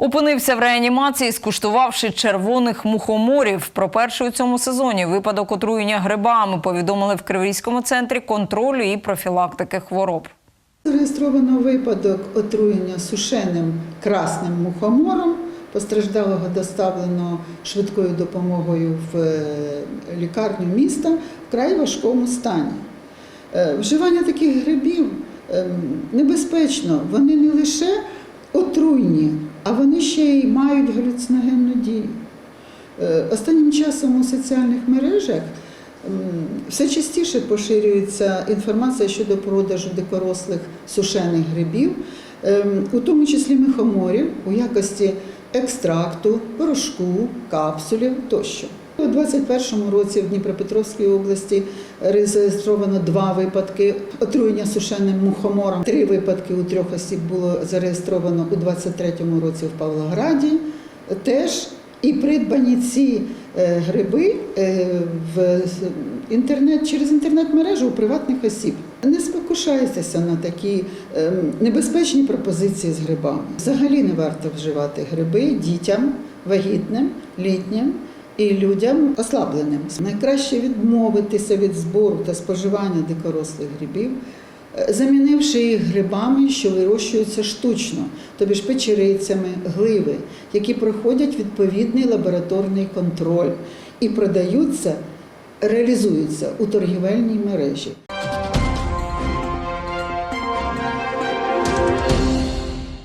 Опинився в реанімації, скуштувавши червоних мухоморів. Про перший у цьому сезоні випадок отруєння грибами повідомили в Криворізькому центрі контролю і профілактики хвороб. Зареєстровано випадок отруєння сушеним красним мухомором. Постраждалого доставлено швидкою допомогою в е, лікарню міста в край важкому стані. Е, Вживання таких грибів ем, небезпечно. Вони не лише отруйні, а вони ще й мають галюциногенну дію. Е, Останнім часом у соціальних мережах все частіше поширюється інформація щодо продажу дикорослих сушених грибів, ем, у тому числі мехоморів у якості екстракту, порошку, капсулів тощо. У 2021 році в Дніпропетровській області зареєстровано два випадки отруєння сушеним мухомором. Три випадки у трьох осіб було зареєстровано у 2023 році в Павлограді. Теж і придбані ці е, гриби е, в інтернет через інтернет-мережу у приватних осіб. Не спокушайтеся на такі ем, небезпечні пропозиції з грибами. Взагалі не варто вживати гриби дітям, вагітним, літнім і людям ослабленим. Найкраще відмовитися від збору та споживання дикорослих грибів, е, замінивши їх грибами, що вирощуються штучно, тобі ж печерицями, гливи, які проходять відповідний лабораторний контроль і продаються, реалізуються у торгівельній мережі.